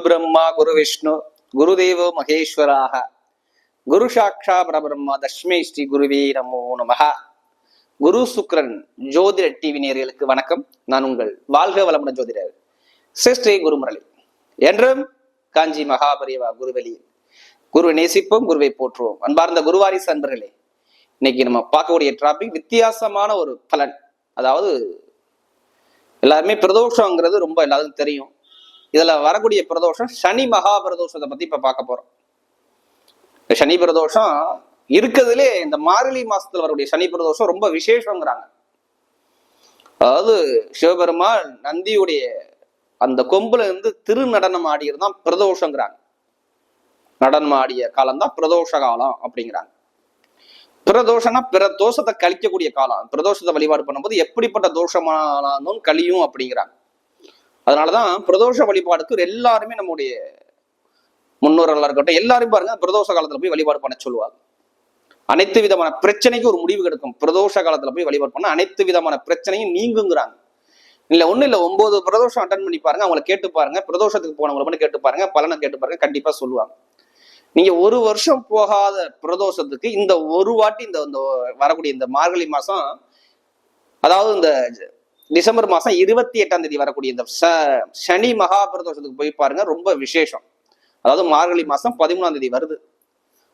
குரு பிரம்மா குரு விஷ்ணு குருதேவோ மகேஸ்வராக. குரு சாட்சா பரபிரம்மா தஷ்மே ஸ்ரீ குருவே நமோ நமகா குரு சுக்ரன் ஜோதிட டிவி நேர்களுக்கு வணக்கம். நான் உங்கள் வாழ்க வளமுடன் ஜோதிடர் சிஸ்ரீ குருமுரளி. என்றும் காஞ்சி மகாபரிவா குருவெளியில் குருவை நேசிப்போம் குருவை போற்றுவோம். அன்பார்ந்த குருவாரிசு அன்பர்களே இன்னைக்கு நம்ம பார்க்கக்கூடிய டிராபிக் வித்தியாசமான ஒரு பலன். அதாவது எல்லாருமே பிரதோஷங்கிறது ரொம்ப எல்லாருக்கும் தெரியும். இதுல வரக்கூடிய பிரதோஷம் சனி மகா பிரதோஷத்தை பத்தி இப்ப பார்க்க போறோம். சனி பிரதோஷம் இருக்கிறதுலே இந்த மார்கழி மாசத்துல வரக்கூடிய சனி பிரதோஷம் ரொம்ப விசேஷங்கிறாங்க. அதாவது சிவபெருமாள் நந்தியுடைய அந்த கொம்புல இருந்து திரு நடனம் ஆடியது தான் பிரதோஷங்கிறாங்க. நடனம் ஆடிய காலம் தான் பிரதோஷ காலம் அப்படிங்கிறாங்க. பிரதோஷம்னா பிற தோஷத்தை கழிக்கக்கூடிய காலம். பிரதோஷத்தை வழிபாடு பண்ணும்போது எப்படிப்பட்ட தோஷமானாலும் கழியும் அப்படிங்கிறாங்க. அதனாலதான் பிரதோஷ வழிபாடுக்கு எல்லாருமே நம்முடைய முன்னோர்களா இருக்கட்டும் எல்லாரும் பாருங்க பிரதோஷ காலத்துல போய் வழிபாடு பண்ண சொல்லுவாங்க. அனைத்து விதமான பிரச்சனைக்கு ஒரு முடிவு கிடைக்கும் பிரதோஷ காலத்துல போய் வழிபாடு பண்ண அனைத்து விதமான பிரச்சனையும் நீங்குங்கிறாங்க. இல்ல ஒண்ணு இல்ல ஒன்பது பிரதோஷம் அட்டன் பண்ணி பாருங்க அவங்களை கேட்டு பாருங்க பிரதோஷத்துக்கு போனவங்களை மட்டும் கேட்டு பாருங்க பலனை கேட்டு பாருங்க கண்டிப்பா சொல்லுவாங்க. நீங்க ஒரு வருஷம் போகாத பிரதோஷத்துக்கு இந்த ஒரு வாட்டி இந்த இந்த வரக்கூடிய இந்த மார்கழி மாசம் அதாவது இந்த டிசம்பர் மாசம் இருபத்தி எட்டாம் தேதி வரக்கூடிய இந்த ச- சனி மகா பிரதோஷத்துக்கு போய் பாருங்க ரொம்ப விசேஷம். அதாவது மார்கழி மாசம் பதிமூணாம் தேதி வருது.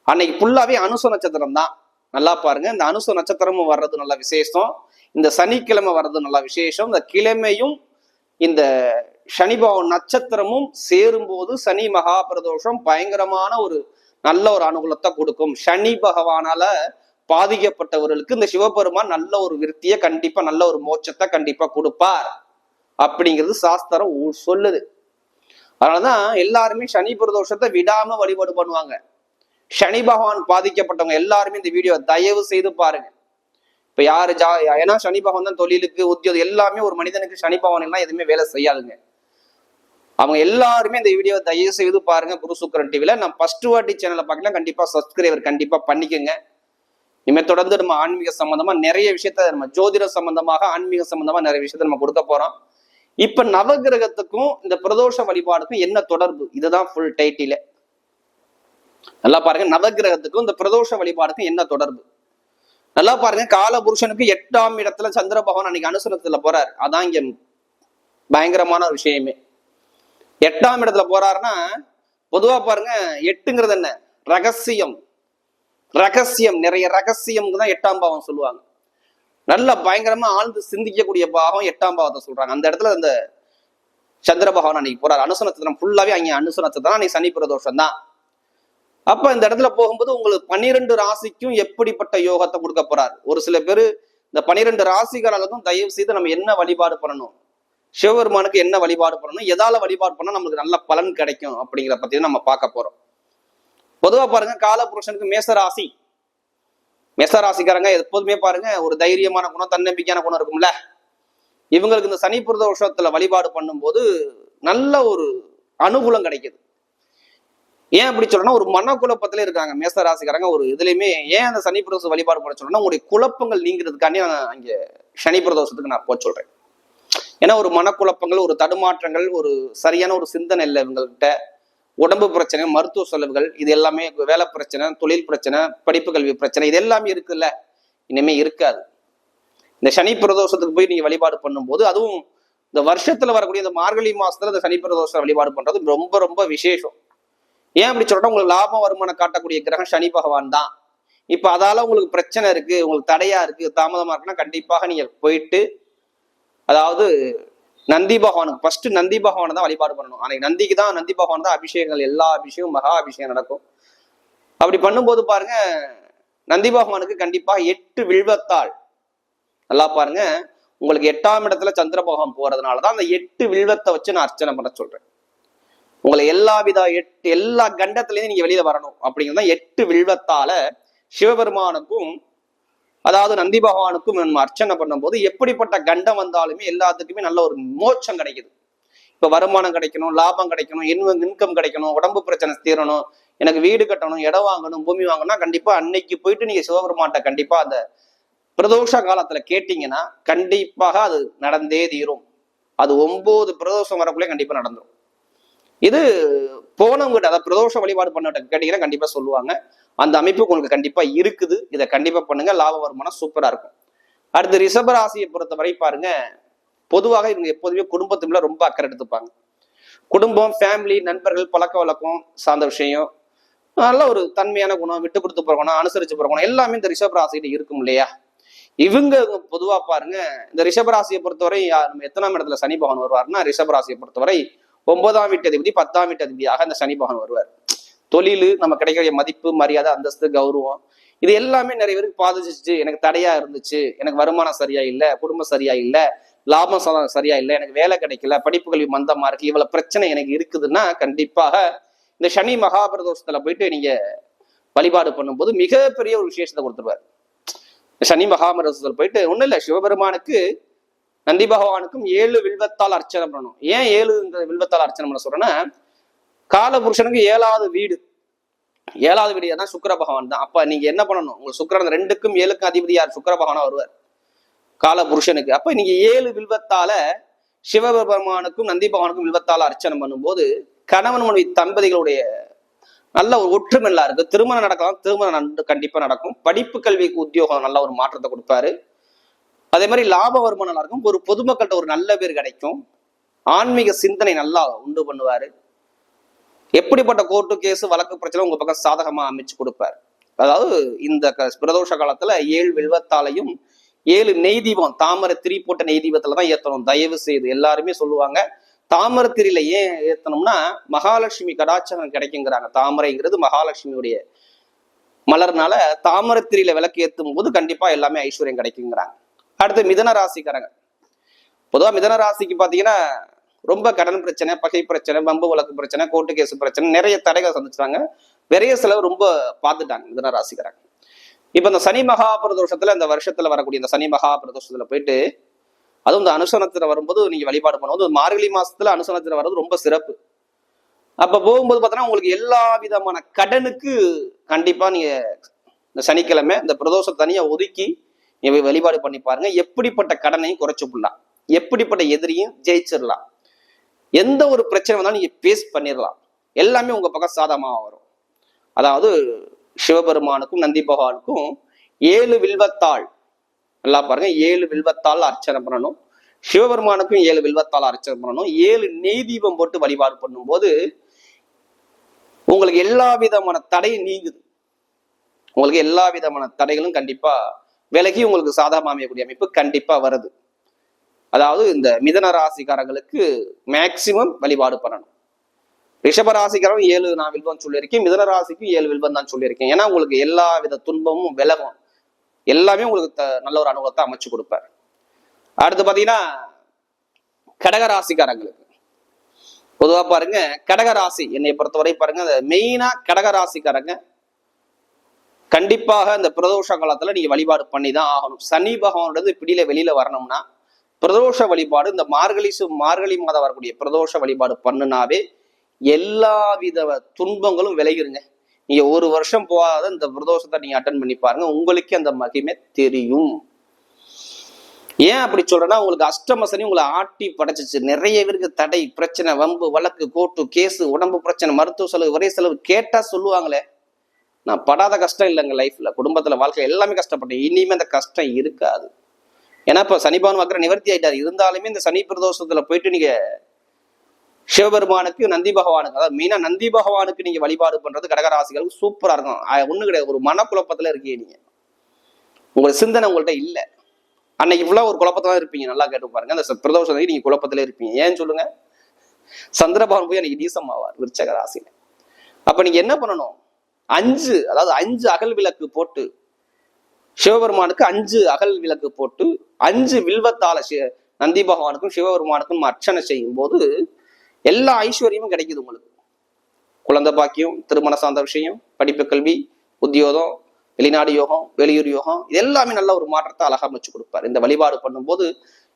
அன்னைக்கு ஃபுல்லாவே அனுச நட்சத்திரம் தான். நல்லா பாருங்க இந்த அனுச நட்சத்திரமும் வர்றது நல்ல விசேஷம். இந்த சனிக்கிழமை வர்றது நல்ல விசேஷம். இந்த கிழமையும் இந்த சனிபவன் நட்சத்திரமும் சேரும்போது சனி மகாபிரதோஷம் பயங்கரமான ஒரு நல்ல ஒரு அனுகூலத்தை கொடுக்கும். சனி பகவானால பாதிக்கப்பட்டவர்களுக்கு இந்த சிவபெருமான் நல்ல ஒரு விருத்தியை கண்டிப்பா நல்ல ஒரு மோட்சத்தை கண்டிப்பா கொடுப்பார். அப்படிங்கிறது சாஸ்திரம் சொல்லுது. அதனாலதான் எல்லாருமே சனி பிரதோஷத்தை விடாம வழிபாடு பண்ணுவாங்க. சனி பகவான் பாதிக்கப்பட்டவங்க எல்லாருமே இந்த வீடியோ தயவு செய்து பாருங்க. இப்ப யாரு ஜா ஏன்னா சனி பகவான் தான் தொழிலுக்கு உத்தியோகம் எல்லாமே ஒரு மனிதனுக்கு சனி பகவான் எல்லாம் எதுவுமே வேலை செய்யாதுங்க. அவங்க எல்லாருமே இந்த வீடியோ தயவு செய்து பாருங்க. குரு சுக்கரன் டிவில நான் ஃபர்ஸ்ட் வாட்டி சேனலை பார்க்கலாம் கண்டிப்பா சப்ஸ்கிரைபர் கண்டிப்பா பண்ணிக்கோங்க. இனிமே தொடர்ந்து நம்ம ஆன்மீக சம்பந்தமா நிறைய விஷயத்த நம்ம ஜோதிட சம்பந்தமாக ஆன்மீக சம்பந்தமா நிறைய விஷயத்த நம்ம கொடுக்க போறோம். இப்ப நவகிரகத்துக்கும் இந்த பிரதோஷ வழிபாடுக்கும் என்ன தொடர்பு? இதுதான் ஃபுல் டைட்டில நல்லா பாருங்க நவகிரகத்துக்கும் இந்த பிரதோஷ வழிபாடுக்கும் என்ன தொடர்பு? நல்லா பாருங்க கால புருஷனுக்கு எட்டாம் இடத்துல சந்திர பகவான் அன்னைக்கு அனுசரத்துல போறாரு. அதான் இங்க பயங்கரமான ஒரு விஷயமே. எட்டாம் இடத்துல போறாருன்னா பொதுவா பாருங்க எட்டுங்கிறது என்ன? ரகசியம். ரகசியம் நிறைய ரகசியம் தான் எட்டாம் பாவம் சொல்லுவாங்க. நல்ல பயங்கரமா ஆழ்ந்து சிந்திக்கக்கூடிய பாவம் எட்டாம் பாவத்தை சொல்றாங்க. அந்த இடத்துல அந்த சந்திர பகவான் அன்னைக்கு போறாரு. அனுச ஃபுல்லாவே அங்கே அனுச நட்சத்திரம் அன்னைக்கு சனி பிரதோஷம் தான். அப்ப இந்த இடத்துல போகும்போது உங்களுக்கு பன்னிரெண்டு ராசிக்கும் எப்படிப்பட்ட யோகத்தை கொடுக்க போறார்? ஒரு சில பேர் இந்த பன்னிரெண்டு ராசிகாரர்களுக்கும் தயவு செய்து நம்ம என்ன வழிபாடு பண்ணணும்? சிவபெருமானுக்கு என்ன வழிபாடு பண்ணணும்? எதால வழிபாடு பண்ணா நமக்கு நல்ல பலன் கிடைக்கும் அப்படிங்கிற பத்தி நம்ம பார்க்க போறோம். பொதுவா பாருங்க காலபுருஷனுக்கு மேசராசி. மேசராசிக்காரங்க எப்போதுமே பாருங்க ஒரு தைரியமான குணம் தன்னம்பிக்கையான குணம் இருக்கும்ல. இவங்களுக்கு இந்த சனி பிரதோஷத்துல வழிபாடு பண்ணும்போது நல்ல ஒரு அனுகூலம் கிடைக்குது. ஏன் அப்படி சொல்றேன்னா ஒரு மனக்குழப்பத்துல இருக்காங்க மேசராசிக்காரங்க. ஒரு இதுலயுமே ஏன் அந்த சனி பிரதோஷம் வழிபாடு பண்ண சொல்றேன்னா உங்களுடைய குழப்பங்கள் நீங்கிறதுக்காண்டி நான் அங்க சனி பிரதோஷத்துக்கு நான் போக சொல்றேன். ஏன்னா ஒரு மனக்குழப்பங்கள் ஒரு தடுமாற்றங்கள் ஒரு சரியான ஒரு சிந்தனை இல்லை இவங்கள்கிட்ட. உடம்பு பிரச்சனை மருத்துவ செலவுகள் இது எல்லாமே வேலை பிரச்சனை தொழில் பிரச்சனை படிப்பு கல்வி பிரச்சனை இது எல்லாமே இருக்குல்ல. இனிமே இருக்காது. இந்த சனி பிரதோஷத்துக்கு போய் நீங்க வழிபாடு பண்ணும்போது அதுவும் இந்த வருஷத்துல வரக்கூடிய இந்த மார்கழி மாசத்துல இந்த சனி பிரதோஷம் வழிபாடு பண்றது ரொம்ப ரொம்ப விசேஷம். ஏன் அப்படி சொல்றேன் உங்களுக்கு லாபம் வருமானம் காட்டக்கூடிய கிரகம் சனி பகவான் தான். இப்ப அதால உங்களுக்கு பிரச்சனை இருக்கு உங்களுக்கு தடையா இருக்கு தாமதமா இருக்குன்னா கண்டிப்பாக நீங்க போயிட்டு அதாவது நந்தி பகவானுக்கு ஃபர்ஸ்ட் நந்தி பகவானை தான் வழிபாடு பண்ணணும். அன்னைக்கு நந்திக்கு தான் நந்தி பகவான் தான் அபிஷேகங்கள் எல்லா அபிஷேகம் மகா அபிஷேகம் நடக்கும். அப்படி பண்ணும்போது பாருங்க நந்தி பகவானுக்கு கண்டிப்பா எட்டு வில்வத்தாள். நல்லா பாருங்க உங்களுக்கு எட்டாம் இடத்துல சந்திர பகவான் போறதுனால தான் அந்த எட்டு வில்வத்தை வச்சு நான் அர்ச்சனை பண்ண சொல்றேன். உங்களை எல்லா வித எட்டு எல்லா கண்டத்திலையும் நீங்க வெளியில வரணும். அப்படிங்கிறது தான் எட்டு வில்வத்தால சிவபெருமானுக்கும் அதாவது நந்தி பகவானுக்கும் நம்ம அர்ச்சனை பண்ணும்போது எப்படிப்பட்ட கண்டம் வந்தாலுமே எல்லாத்துக்குமே நல்ல ஒரு மோட்சம் கிடைக்குது. இப்ப வருமானம் கிடைக்கணும் லாபம் கிடைக்கணும் இன்கம் இன்கம் கிடைக்கணும் உடம்பு பிரச்சனை தீரணும் எனக்கு வீடு கட்டணும் இடம் வாங்கணும் பூமி வாங்கணும்னா கண்டிப்பா அன்னைக்கு போயிட்டு நீங்க சிவபெருமாட்ட கண்டிப்பா அந்த பிரதோஷ காலத்துல கேட்டீங்கன்னா கண்டிப்பாக அது நடந்தே தீரும். அது ஒன்பது பிரதோஷம் வரக்குள்ளே கண்டிப்பா நடந்துடும் இது போனவங்ககிட்ட அதாவது பிரதோஷ வழிபாடு பண்ண கேட்டீங்கன்னா கண்டிப்பா சொல்லுவாங்க. அந்த அமைப்பு உங்களுக்கு கண்டிப்பா இருக்குது. இதை கண்டிப்பா பண்ணுங்க. லாப வருமானம் சூப்பரா இருக்கும். அடுத்து ரிஷபராசியை பொறுத்தவரை பாருங்க. பொதுவாக இவங்க எப்போதுமே குடும்பத்து மேல ரொம்ப அக்கறை எடுத்துப்பாங்க. குடும்பம் ஃபேமிலி நண்பர்கள் பழக்க வழக்கம் சார்ந்த விஷயம் நல்ல ஒரு தன்மையான குணம் விட்டு கொடுத்து போற குணம் அனுசரிச்சு போற குணம் எல்லாமே இந்த ரிஷப ராசிகிட்ட இருக்கும் இல்லையா? இவங்க பொதுவா பாருங்க. இந்த ரிஷப ராசியை பொறுத்தவரை நம்ம எத்தனாம் இடத்துல சனி பகவான் வருவார்னா ரிஷப ராசியை பொறுத்தவரை ஒன்பதாம் வீட்டு அதிபதி பத்தாம் வீட்டு அதிபதியாக இந்த சனி பகவான் வருவார். தொழில் நம்ம கிடைக்கக்கூடிய மதிப்பு மரியாதை அந்தஸ்து கௌரவம் இது எல்லாமே நிறைய பேருக்கு பாதிச்சிச்சு எனக்கு தடையா இருந்துச்சு. எனக்கு வருமானம் சரியா இல்லை குடும்பம் சரியா இல்லை லாபம் ச- சரியா இல்லை எனக்கு வேலை கிடைக்கல படிப்பு கல்வி மந்தமா இருக்கு இவ்வளவு பிரச்சனை எனக்கு இருக்குதுன்னா கண்டிப்பாக இந்த சனி மகாபிரதோஷத்துல போயிட்டு நீங்க வழிபாடு பண்ணும்போது மிகப்பெரிய ஒரு விசேஷத்தை கொடுத்துருவார். சனி மகாபிரதோஷத்துல போயிட்டு ஒண்ணும் இல்லை சிவபெருமானுக்கு நந்தி பகவானுக்கும் ஏழு வில்வத்தால் அர்ச்சனை பண்ணணும். ஏன் ஏழு இந்த வில்வத்தால் அர்ச்சனை பண்ண சொல்றேன்னா காலபுருஷனுக்கு ஏழாவது வீடு. ஏழாவது வீடு தான் சுக்கர பகவான் தான். அப்ப நீங்க என்ன பண்ணணும்? உங்க சுக்கரன் ரெண்டுக்கும் ஏழுக்கும் அதிபதி யார் சுக்கர பகவானா வருவார். கால புருஷனுக்கு அப்ப நீங்க ஏழு வில்வத்தால சிவபெருமானுக்கும் நந்தி பகவானுக்கும் வில்வத்தால அர்ச்சனை பண்ணும்போது கணவன் மனைவி தம்பதிகளுடைய நல்ல ஒரு ஒற்றுமை நல்லா இருக்கு. திருமணம் நடக்கலாம் திருமணம் நன்று- கண்டிப்பா நடக்கும். படிப்பு கல்விக்கு உத்தியோகம் நல்ல ஒரு மாற்றத்தை கொடுப்பாரு. அதே மாதிரி லாப வருமானம் நல்லா இருக்கும். ஒரு பொதுமக்கள்கிட்ட ஒரு நல்ல பேர் கிடைக்கும். ஆன்மீக சிந்தனை நல்லா உண்டு பண்ணுவாரு. எப்படிப்பட்ட கோர்ட்டு கேஸ் வழக்கு பிரச்சனை உங்க பக்கம் சாதகமா அமைச்சு கொடுப்பார்? அதாவது இந்த க- பிரதோஷ காலத்துல ஏழு வில்வத்தாலையும் ஏழு நெய் தீபம் தாமரை திரி போட்ட நெய் தீபத்துல தான் ஏத்தணும். தயவு செய்து எல்லாருமே சொல்லுவாங்க. தாமரை திரியில ஏன் ஏத்தணும்னா மகாலட்சுமி கடாச்சாரம் கிடைக்குங்கிறாங்க. தாமரைங்கிறது மகாலட்சுமியுடைய மலர்னால தாமரை திரியில விளக்கு ஏத்தும் போது கண்டிப்பா எல்லாமே ஐஸ்வர்யம் கிடைக்குங்கிறாங்க. அடுத்து மிதன ராசிக்காரங்க பொதுவா மிதன ராசிக்கு பாத்தீங்கன்னா ரொம்ப கடன் பிரச்சனை பகை பிரச்சனை பம்பு வழக்கு பிரச்சனை கோர்ட்டு கேஸ் பிரச்சனை நிறைய தடைகள் சந்திச்சாங்க நிறைய செலவு ரொம்ப பார்த்துட்டாங்க மிதன ராசிக்காரங்க. இப்போ இந்த சனி மகா பிரதோஷத்துல இந்த வருஷத்துல வரக்கூடிய இந்த சனி மகா பிரதோஷத்துல போயிட்டு அதுவும் இந்த அனுசனத்தில் வரும்போது நீங்க வழிபாடு பண்ணும்போது மார்கழி மாசத்துல அனுசனத்தில் வர்றது ரொம்ப சிறப்பு. அப்ப போகும்போது பார்த்தோன்னா உங்களுக்கு எல்லா விதமான கடனுக்கு கண்டிப்பா நீங்க இந்த சனிக்கிழமை இந்த பிரதோஷம் தனியா ஒதுக்கி நீங்க வழிபாடு பண்ணி பாருங்க. எப்படிப்பட்ட கடனையும் குறைச்சு விடலாம் எப்படிப்பட்ட எதிரியும் ஜெயிச்சிடலாம். எந்த ஒரு பிரச்சனை வந்தாலும் நீங்க பேஸ் பண்ணிடலாம் எல்லாமே உங்க பக்கம் சாதமாக வரும். அதாவது சிவபெருமானுக்கும் நந்தி பகவானுக்கும் ஏழு வில்வத்தாள். நல்லா பாருங்க ஏழு வில்வத்தாள் அர்ச்சனை பண்ணணும். சிவபெருமானுக்கும் ஏழு வில்வத்தாள் அர்ச்சனை பண்ணணும். ஏழு நெய் தீபம் போட்டு வழிபாடு பண்ணும்போது உங்களுக்கு எல்லா விதமான தடையும் நீங்குது. உங்களுக்கு எல்லா விதமான தடைகளும் கண்டிப்பா விலகி உங்களுக்கு சாதகமாக அமையக்கூடிய அமைப்பு கண்டிப்பா வருது. அதாவது இந்த மிதன ராசிக்காரங்களுக்கு மேக்சிமம் வழிபாடு பண்ணணும். ரிஷப ராசிக்காரன் ஏழு நான் வில்வம் சொல்லியிருக்கேன். மிதன ராசிக்கும் ஏழு வில்வம் தான் சொல்லியிருக்கேன். ஏன்னா உங்களுக்கு எல்லா வித துன்பமும் விலகும். எல்லாமே உங்களுக்கு த- நல்ல ஒரு அனுபவத்தை அமைச்சு கொடுப்பார். அடுத்து பார்த்தீங்கன்னா கடக ராசிக்காரங்களுக்கு. பொதுவாக பாருங்க கடக ராசி என்னை பொறுத்தவரை பாருங்க மெயினாக கடக ராசிக்காரங்க கண்டிப்பாக இந்த பிரதோஷ காலத்துல நீங்க வழிபாடு பண்ணி தான் ஆகணும். சனி பகவானோட பிடியில வெளியில வரணும்னா பிரதோஷ வழிபாடு இந்த மார்கழி மார்கழி மாதம் வரக்கூடிய பிரதோஷ வழிபாடு பண்ணுனாவே எல்லா வித துன்பங்களும் விளையிருங்க நீங்க ஒரு வருஷம் போகாத இந்த பிரதோஷத்தை நீங்க அட்டன் பண்ணி பாருங்க உங்களுக்கே அந்த மகிமை தெரியும். ஏன் அப்படி சொல்றேன்னா உங்களுக்கு அஷ்டமசனி உங்களை ஆட்டி படைச்சிச்சு. நிறைய பேருக்கு தடை பிரச்சனை வம்பு வழக்கு கோட்டு கேஸு உடம்பு பிரச்சனை மருத்துவ செலவு ஒரே செலவு கேட்டா சொல்லுவாங்களே. நான் படாத கஷ்டம் இல்லைங்க லைஃப்ல குடும்பத்துல வாழ்க்கை எல்லாமே கஷ்டப்பட்டேன். இனிமே அந்த கஷ்டம் இருக்காது. ஏன்னா இப்போ சனிபான் வக்கர நிவர்த்தி ஆயிட்டார். இருந்தாலுமே இந்த சனி பிரதோஷத்துல போயிட்டு நீங்க சிவபெருமானுக்கு நந்தி பகவானுக்கு அதாவது மீனா நந்தி பகவானுக்கு நீங்க வழிபாடு பண்றது கடகராசிகளுக்கு சூப்பரா இருக்கும். ஒன்றும் ஒண்ணு கிடையாது. ஒரு மனக்குழப்பத்துல இருக்கீங்க நீங்க. உங்களோட சிந்தனை உங்கள்கிட்ட இல்லை. அன்னைக்கு ஃபுல்லாக ஒரு குழப்பத்தான் தான் இருப்பீங்க. நல்லா கேட்டு பாருங்க. அந்த ச- பிரதோஷத்துக்கு நீங்க குழப்பத்துல இருப்பீங்க. ஏன்னு சொல்லுங்க? சந்திரபவன் போய் அன்னைக்கு நீசம் ஆவார் விருச்சக ராசியில. அப்ப நீங்க என்ன பண்ணணும்? அஞ்சு அதாவது அஞ்சு அகல் விளக்கு போட்டு சிவபெருமானுக்கு அஞ்சு அகல் விளக்கு போட்டு அஞ்சு வில்வத்தால சி- நந்தி பகவானுக்கும் சிவபெருமானுக்கும் அர்ச்சனை செய்யும் போது எல்லா ஐஸ்வர்யமும் கிடைக்குது உங்களுக்கு. குழந்தை பாக்கியம் திருமண சார்ந்த விஷயம் படிப்பு கல்வி உத்தியோகம் வெளிநாடு யோகம் வெளியூர் யோகம் இது எல்லாமே நல்ல ஒரு மாற்றத்தை அழகா அமைச்சு கொடுப்பார். இந்த வழிபாடு பண்ணும்போது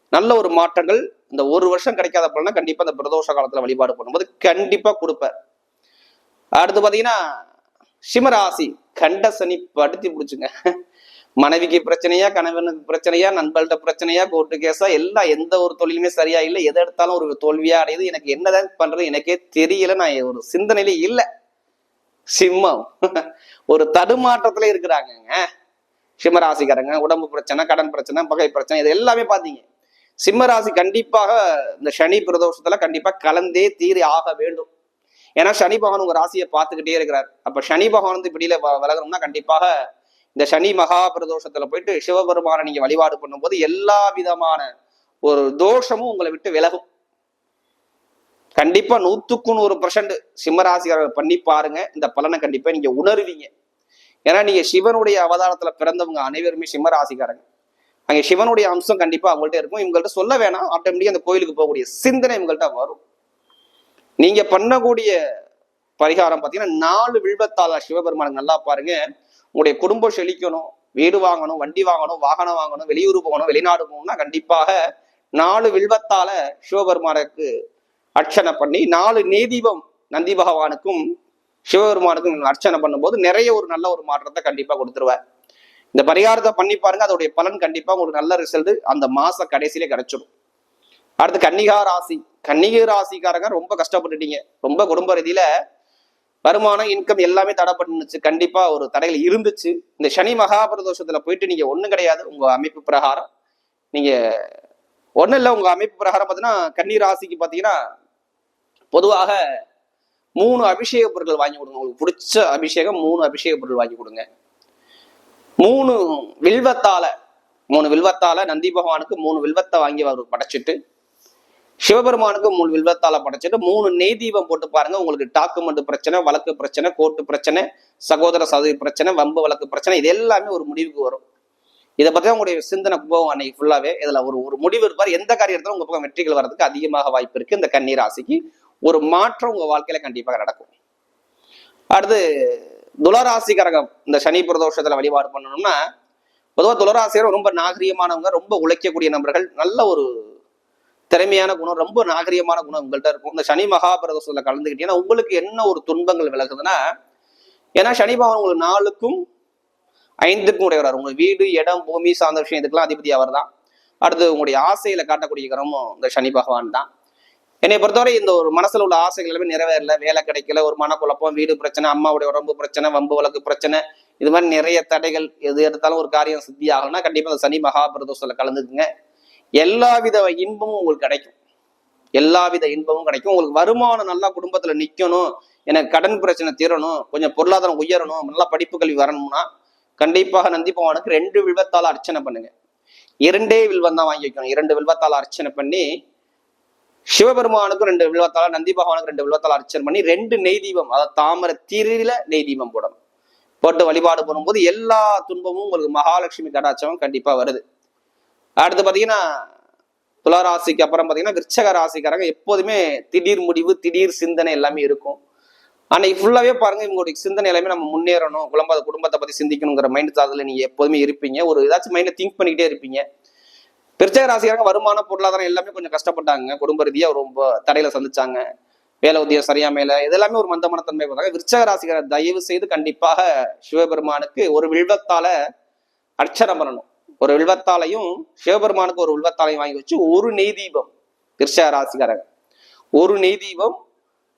நல்ல ஒரு மாற்றங்கள் இந்த ஒரு வருஷம் கிடைக்காத பலனா கண்டிப்பா இந்த பிரதோஷ காலத்துல வழிபாடு பண்ணும்போது கண்டிப்பா கொடுப்பார். அடுத்து பாத்தீங்கன்னா சிம்மராசி கண்ட சனி படுத்தி பிடிச்சுங்க. மனைவிக்கு பிரச்சனையா கணவனுக்கு பிரச்சனையா நண்பர்கள்ட்ட பிரச்சனையா கோர்ட்டு கேஸா எல்லாம் எந்த ஒரு தொழிலுமே சரியா இல்லை. எதை எடுத்தாலும் ஒரு தோல்வியா அடையுது. எனக்கு என்னதான் பண்றது எனக்கே தெரியல. நான் ஒரு சிந்தனையில இல்லை. சிம்மம். ஒரு தடுமாற்றத்துல இருக்கிறாங்கங்க. சிம்மராசிக்காரங்க உடம்பு பிரச்சனை கடன் பிரச்சனை பகை பிரச்சனை இது எல்லாமே பாத்தீங்க சிம்ம ராசி கண்டிப்பாக இந்த சனி பிரதோஷத்துல கண்டிப்பா கலந்தே தீரி ஆக வேண்டும். ஏன்னா சனி பகவான் உங்க ராசியை பார்த்துக்கிட்டே இருக்கிறார். அப்ப சனி பகவான் வந்து இப்படியில வ- கண்டிப்பாக இந்த சனி மகா பிரதோஷத்துல போயிட்டு சிவபெருமானை நீங்க வழிபாடு பண்ணும்போது எல்லா விதமான ஒரு தோஷமும் உங்களை விட்டு விலகும். கண்டிப்பா நூத்துக்கு நூறு பர்சன்ட் சிம்மராசிகாரர்கள் பண்ணி பாருங்க. இந்த பலனை கண்டிப்பா நீங்க உணர்வீங்க. ஏன்னா நீங்க சிவனுடைய அவதாரத்துல பிறந்தவங்க அனைவருமே சிம்மராசிக்காரங்க. அங்க சிவனுடைய அம்சம் கண்டிப்பா அவங்கள்ட்ட இருக்கும். இவங்கள்ட்ட சொல்ல வேணாம். ஆட்டோமேட்டிக்கா அந்த கோயிலுக்கு போகக்கூடிய சிந்தனை இவங்கள்ட்ட வரும். நீங்க பண்ணக்கூடிய பரிகாரம் பார்த்தீங்கன்னா நாலு வில்வத்தாள சிவபெருமானுக்கு நல்லா பாருங்க. உங்களுடைய குடும்பம் செழிக்கணும் வீடு வாங்கணும் வண்டி வாங்கணும் வாகனம் வாங்கணும் வெளியூர் போகணும் வெளிநாடு போகணும்னா கண்டிப்பாக நாலு வில்வத்தால சிவபெருமானுக்கு அர்ச்சனை பண்ணி நாலு நேதீபம் நந்தி பகவானுக்கும் சிவபெருமானுக்கும் அர்ச்சனை பண்ணும்போது நிறைய ஒரு நல்ல ஒரு மாற்றத்தை கண்டிப்பா கொடுத்துருவார். இந்த பரிகாரத்தை பண்ணி பாருங்க அதோடைய பலன் கண்டிப்பா உங்களுக்கு நல்ல ரிசல்ட் அந்த மாச கடைசியிலே கிடைச்சிடும் அடுத்து கன்னிகா ராசி. கன்னிகை ராசிக்காரங்க ரொம்ப கஷ்டப்பட்டுட்டீங்க. ரொம்ப குடும்ப ரீதியில வருமானம் இன்கம் எல்லாமே தடைப்பட்டுச்சு கண்டிப்பா ஒரு தடைகள் இருந்துச்சு. இந்த சனி மகாபிரதோஷத்துல போயிட்டு நீங்க ஒண்ணும் கிடையாது. உங்க அமைப்பு பிரகாரம். நீங்க ஒன்றும் இல்லை உங்க அமைப்பு பிரகாரம் பார்த்தீங்கன்னா கன்னி ராசிக்கு பாத்தீங்கன்னா பொதுவாக மூணு அபிஷேக பொருட்கள் வாங்கி கொடுங்க. உங்களுக்கு பிடிச்ச அபிஷேகம் மூணு அபிஷேக பொருள் வாங்கி கொடுங்க. மூணு வில்வத்தால மூணு வில்வத்தால நந்தி பகவானுக்கு மூணு வில்வத்தை வாங்கி அவர் படைச்சிட்டு சிவபெருமானுக்கு மூணு வில்வத்தால படைச்சிட்டு மூணு நெய் தீபம் போட்டு பாருங்க. உங்களுக்கு டாக்குமெண்ட் பிரச்சனை வழக்கு பிரச்சனை கோர்ட்டு பிரச்சனை சகோதர சதவி பிரச்சனை வம்பு வழக்கு பிரச்சனை இது எல்லாமே ஒரு முடிவுக்கு வரும். இதை பத்தி உங்களுடைய சிந்தனை போகும் அன்னைக்கு ஃபுல்லாவே இதுல ஒரு ஒரு முடிவு இருப்பார். எந்த காரியத்திலும் உங்க பக்கம் வெற்றிகள் வர்றதுக்கு அதிகமாக வாய்ப்பு இருக்கு. இந்த கண்ணீர் ராசிக்கு ஒரு மாற்றம் உங்க வாழ்க்கையில கண்டிப்பாக நடக்கும். அடுத்து துளராசிக்காரகம். இந்த சனி பிரதோஷத்துல வழிபாடு பண்ணணும்னா பொதுவாக துளராசியர் ரொம்ப நாகரீகமானவங்க ரொம்ப உழைக்கக்கூடிய நபர்கள் நல்ல ஒரு திறமையான குணம் ரொம்ப நாகரிகமான குணம் உங்கள்கிட்ட இருக்கும். இந்த சனி மகாபிரதோஷத்துல கலந்துக்கிட்டீங்கன்னா உங்களுக்கு என்ன ஒரு துன்பங்கள் விலகுதுன்னா ஏன்னா சனி பகவான் உங்களுக்கு நாலுக்கும் ஐந்துக்கும் உடையவரார். உங்க வீடு இடம் பூமி சார்ந்த விஷயம் இதுக்கெல்லாம் அதிபதி அவர் தான் அடுத்து உங்களுடைய ஆசையில காட்டக்கூடிய கிரமும் இந்த சனி பகவான் தான். என்னை பொறுத்தவரை இந்த ஒரு மனசுல உள்ள ஆசைகள் எல்லாமே நிறைவேறல. வேலை கிடைக்கல ஒரு மனக்குழப்பம் வீடு பிரச்சனை அம்மாவுடைய உடம்பு பிரச்சனை வம்பு வழக்கு பிரச்சனை இது மாதிரி நிறைய தடைகள் எது எடுத்தாலும் ஒரு காரியம் சித்தி ஆகணும்னா கண்டிப்பா இந்த சனி மகாபிரதோஷத்துல கலந்துக்குங்க. எல்லாவித இன்பமும் உங்களுக்கு கிடைக்கும். எல்லாவித இன்பமும் கிடைக்கும். உங்களுக்கு வருமானம் நல்லா குடும்பத்துல நிக்கணும். எனக்கு கடன் பிரச்சனை தீரணும். கொஞ்சம் பொருளாதாரம் உயரணும். நல்லா படிப்பு கல்வி வரணும்னா கண்டிப்பாக நந்தி பகவானுக்கு ரெண்டு வில்வத்தால் அர்ச்சனை பண்ணுங்க. இரண்டே வில்வம் தான் வாங்கி வைக்கணும். இரண்டு வில்வத்தால் அர்ச்சனை பண்ணி சிவபெருமானுக்கும் ரெண்டு வில்வத்தால் நந்தி பகவானுக்கு ரெண்டு வில்வத்தால் அர்ச்சனை பண்ணி ரெண்டு நெய் தீபம் அதாவது தாமரை திருவில நெய் தீபம் போடணும். போட்டு வழிபாடு பண்ணும்போது எல்லா துன்பமும் உங்களுக்கு மகாலட்சுமி கடாட்சமும் கண்டிப்பா வருது. அடுத்து பார்த்தீங்கன்னா துளாராசிக்கு அப்புறம் பார்த்தீங்கன்னா விருச்சக ராசிக்காரங்க எப்போதுமே திடீர் முடிவு திடீர் சிந்தனை எல்லாமே இருக்கும். அன்னைக்கு ஃபுல்லாகவே பாருங்க இவங்களுடைய சிந்தனை எல்லாமே நம்ம முன்னேறணும் குழம்ப குடும்பத்தை பற்றி சிந்திக்கணுங்கிற மைண்ட் தாட்ல நீங்கள் எப்போதுமே இருப்பீங்க. ஒரு ஏதாச்சும் மைண்டை திங்க் பண்ணிக்கிட்டே இருப்பீங்க. விருச்சக ராசிக்காரங்க வருமான பொருளாதாரம் எல்லாமே கொஞ்சம் கஷ்டப்பட்டாங்க. குடும்ப ரீதியாக ரொம்ப தடையில சந்திச்சாங்க. வேலை உத்தியம் சரியா மேல இதெல்லாமே ஒரு மந்தமான தன்மை பார்த்தாங்க. விருச்சக ராசிக்காரர் தயவு செய்து கண்டிப்பாக சிவபெருமானுக்கு ஒரு வில்வத்தால அர்ச்சனை பண்ணணும். ஒரு வில்வத்தாலையும் சிவபெருமானுக்கு ஒரு வில்வத்தாலையும் வாங்கி வச்சு ஒரு நெய் தீபம் விருச்சக ராசிக்காரங்க ஒரு நெய் தீபம்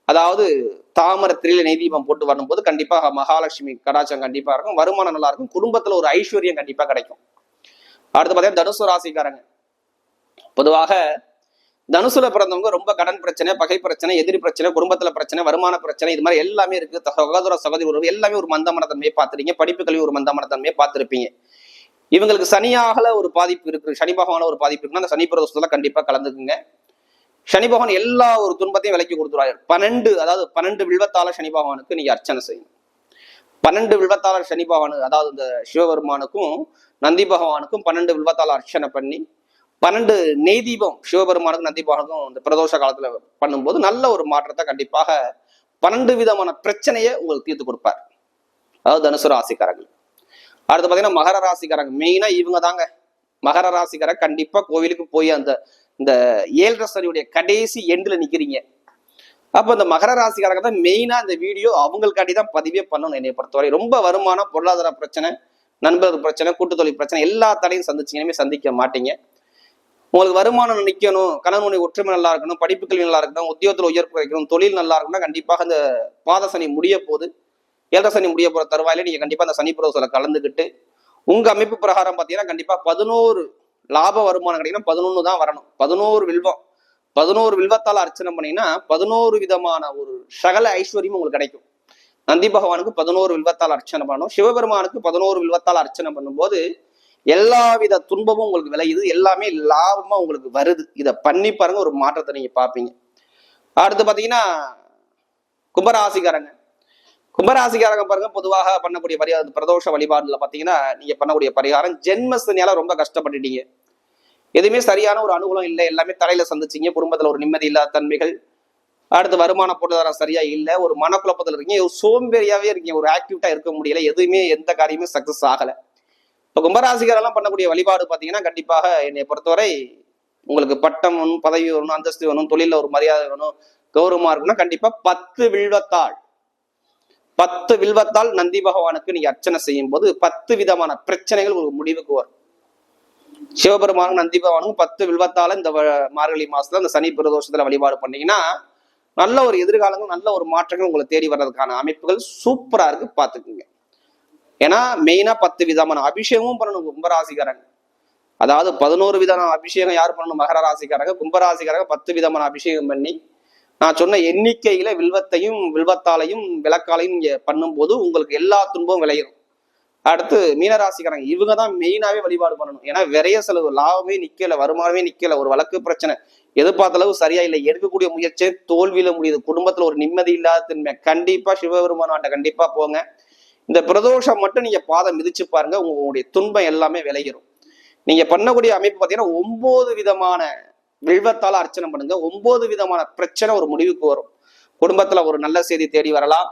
அதாவது தாமரத்திரியில நெய் தீபம் போட்டு வரும்போது கண்டிப்பாக மகாலட்சுமி கடாச்சம் கண்டிப்பா இருக்கும். வருமானம் நல்லா இருக்கும். குடும்பத்துல ஒரு ஐஸ்வர்யம் கண்டிப்பா கிடைக்கும். அடுத்து பார்த்தீங்கன்னா தனுசு ராசிக்காரங்க. பொதுவாக தனுசுல பிறந்தவங்க ரொம்ப கடன் பிரச்சனை பகை பிரச்சனை எதிரி பிரச்சனை குடும்பத்துல பிரச்சனை வருமான பிரச்சனை இது மாதிரி எல்லாமே இருக்கு. சகோதர சகோதரி உறவு எல்லாமே ஒரு மந்தமனத்தன்மையை பார்த்துருக்கீங்க. படிப்புகளையும் ஒரு மந்தமனத்தன்மையை பார்த்துருப்பீங்க. இவங்களுக்கு சனியாகல ஒரு பாதிப்பு இருக்கு சனி பகவான ஒரு பாதிப்பு இருக்குன்னா அந்த சனி பிரதோஷத்துல கண்டிப்பா கலந்துக்குங்க. சனி பகவான் எல்லா ஒரு துன்பத்தையும் விலக்கி கொடுத்துருவாரு. பன்னெண்டு அதாவது பன்னெண்டு வில்வத்தால சனி பகவானுக்கு நீங்க அர்ச்சனை செய்யணும். பன்னெண்டு வில்வத்தாளர் சனி பகவானு அதாவது இந்த சிவபெருமானுக்கும் நந்தி பகவானுக்கும் பன்னெண்டு வில்வத்தால அர்ச்சனை பண்ணி பன்னெண்டு நெய் தீபம் சிவபெருமானுக்கும் நந்தி பகவானுக்கும் இந்த பிரதோஷ காலத்துல பண்ணும்போது நல்ல ஒரு மாற்றத்தை கண்டிப்பாக பன்னெண்டு விதமான பிரச்சனையை உங்களுக்கு தீர்த்து கொடுப்பார். அதாவது தனுசு ராசிக்காரர்கள் அடுத்து பார்த்தீங்கன்னா மகர ராசிக்காரங்க. மெயினாக இவங்க தாங்க. மகர ராசிக்காரங்க கண்டிப்பாக கோவிலுக்கு போய் அந்த இந்த ஏழரை சனியுடைய கடைசி எண்டில் நிற்கிறீங்க அப்போ இந்த மகர ராசிக்காரங்க தான் மெயினாக இந்த வீடியோ அவங்களுக்காண்டி தான் பதிவே பண்ணணும் என்னை பொறுத்தவரை. ரொம்ப வருமானம் பொருளாதார பிரச்சனை நண்பர்கள் பிரச்சனை கூட்டுத்தொழில் பிரச்சனை எல்லா தடையும் சந்திச்சு சந்திக்க மாட்டீங்க. உங்களுக்கு வருமானம் நிற்கணும் கணவனுடைய ஒற்றுமை நல்லா இருக்கணும் படிப்புகள் நல்லா இருக்கணும் உத்தியோகத்தில் உயர்வு கிடைக்கணும் தொழில் நல்லா இருக்கணும்னா கண்டிப்பாக அந்த பாதசனி முடிய போகுது. ஏழரை சனி முடிய போற தருவாயில நீங்க கண்டிப்பா அந்த சனி பிரதோஷத்துல கலந்துக்கிட்டு உங்க அமைப்பு பிரகாரம் பாத்தீங்கன்னா கண்டிப்பா பதினோரு லாப வருமானம் கிடைக்கணும். பதினொன்னு தான் வரணும். பதினோரு வில்வம். பதினோரு வில்வத்தால் அர்ச்சனை பண்ணீங்கன்னா பதினோரு விதமான ஒரு சகல ஐஸ்வர்யமும் உங்களுக்கு கிடைக்கும். நந்தி பகவானுக்கு பதினோரு வில்வத்தால் அர்ச்சனை பண்ணணும். சிவபெருமானுக்கு பதினோரு வில்வத்தால் அர்ச்சனை பண்ணும்போது எல்லாவித துன்பமும் உங்களுக்கு விளையுது. எல்லாமே லாபமா உங்களுக்கு வருது. இதை பண்ணி பாருங்க ஒரு மாற்றத்தை நீங்க பார்ப்பீங்க. அடுத்து பாத்தீங்கன்னா கும்பராசிக்காரங்க. கும்பராசிக்காரங்க பாருங்க பொதுவாக பண்ணக்கூடிய பரிகாரம் பிரதோஷ வழிபாடுல பாத்தீங்கன்னா நீங்க பண்ணக்கூடிய பரிகாரம் ஜென்மசனியால ரொம்ப கஷ்டப்பட்டுட்டீங்க. எதுவுமே சரியான ஒரு அனுகூலம் இல்லை எல்லாமே தலையில சந்திச்சீங்க குடும்பத்துல ஒரு நிம்மதி இல்லாத தன்மைகள். அடுத்து வருமான பொருளாதாரம் சரியா இல்லை ஒரு மனக்குழப்பத்தில் இருக்கீங்க சோம்பேறியாவே இருக்கீங்க ஒரு ஆக்டிவிட்டா இருக்க முடியல எதுவுமே எந்த காரியமே சக்சஸ் ஆகல. இப்போ கும்பராசிக்காரெல்லாம் பண்ணக்கூடிய வழிபாடு பார்த்தீங்கன்னா கண்டிப்பாக என்னை பொறுத்தவரை உங்களுக்கு பட்டம் வேணும் பதவி வேணும் அந்தஸ்து வேணும் தொழிலில் ஒரு மரியாதை வேணும் கௌரவமா இருக்குன்னா கண்டிப்பா பத்து வில்வத்தாள். பத்து வில்வத்தால் நந்தி பகவானுக்கு நீங்க அர்ச்சனை செய்யும் போது பத்து விதமான பிரச்சனைகள் உங்களுக்கு முடிவுக்கு வரும். சிவபெருமானும் நந்தி பகவானும் பத்து வில்வத்தால இந்த மார்கழி மாசத்துல இந்த சனி பிரதோஷத்துல வழிபாடு பண்ணீங்கன்னா நல்ல ஒரு எதிர்காலங்கள் நல்ல ஒரு மாற்றங்கள் உங்களை தேடி வர்றதுக்கான அமைப்புகள் சூப்பரா இருக்கு பாத்துக்குங்க ஏன்னா மெயினா பத்து விதமான அபிஷேகமும் பண்ணணும் கும்பராசிக்காரங்க. அதாவது பதினோரு விதமான அபிஷேகம் யார் பண்ணணும்? மகர ராசிக்காரங்க கும்பராசிக்காரங்க பத்து விதமான அபிஷேகம் பண்ணி நான் சொன்ன எண்ணிக்கையில வில்வத்தையும் வில்வத்தாலையும் விளக்காலையும் நீங்க பண்ணும்போது உங்களுக்கு எல்லா துன்பமும் விளையும் அடுத்து மீனராசிக்காரங்க இவங்க தான் மெயினாவே வழிபாடு பண்ணணும். ஏன்னா விரைய செலவு லாபமே நிக்கல வருமானமே நிக்கல ஒரு வழக்கு பிரச்சனை. எதிர்பார்த்த அளவு சரியா இல்லை. எடுக்கக்கூடிய முயற்சியே தோல்வியில முடியுது. குடும்பத்துல ஒரு நிம்மதி இல்லாத தன்மை. கண்டிப்பா சிவபெருமானாட்ட கண்டிப்பா போங்க. இந்த பிரதோஷம் மட்டும் நீங்க பாதம் மிதிச்சு பாருங்க. உங்களுடைய துன்பம் எல்லாமே விளையிடும் நீங்க பண்ணக்கூடிய அமைப்பு பாத்தீங்கன்னா ஒன்பது விதமான வில்வத்தால அர்ச்சனை பண்ணுங்க. ஒன்பது விதமான பிரச்சனை ஒரு முடிவுக்கு வரும். குடும்பத்துல ஒரு நல்ல செய்தி தேடி வரலாம்.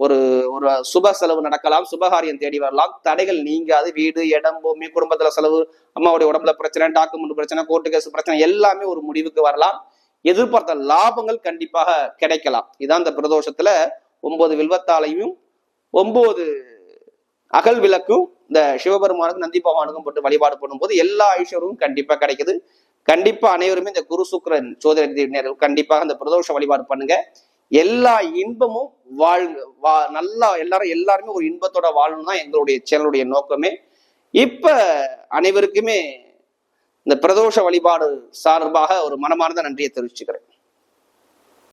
ஒரு ஒரு சுப செலவு நடக்கலாம். சுபகாரியம் தேடி வரலாம். தடைகள் நீங்காது. வீடு இடம் பூமி குடும்பத்துல செலவு அம்மாவுடைய உடம்புல பிரச்சனை டாக்குமெண்ட் பிரச்சனை கோர்ட்டு கேஸ் பிரச்சனை எல்லாமே ஒரு முடிவுக்கு வரலாம். எதிர்பார்த்த லாபங்கள் கண்டிப்பாக கிடைக்கலாம். இதான் இந்த பிரதோஷத்துல ஒன்பது வில்வத்தாலையும் ஒன்பது அகல் விளக்கும் இந்த சிவபெருமானுக்கும் நந்தி பகவானுக்கும் போட்டு வழிபாடு பண்ணும்போது எல்லா ஐஸ்வரமும் கண்டிப்பா கிடைக்குது. கண்டிப்பா அனைவருமே இந்த குரு சுக்கிரன் சோதனை கண்டிப்பாக அந்த பிரதோஷ வழிபாடு பண்ணுங்க. எல்லா இன்பமும் வாழ் வா நல்லா எல்லாரும் எல்லாருமே ஒரு இன்பத்தோட வாழணும் தான் எங்களுடைய சேனலுடைய நோக்கமே. இப்ப அனைவருக்குமே இந்த பிரதோஷ வழிபாடு சார்பாக ஒரு மனமார்ந்த நன்றியை தெரிவிச்சுக்கிறேன்.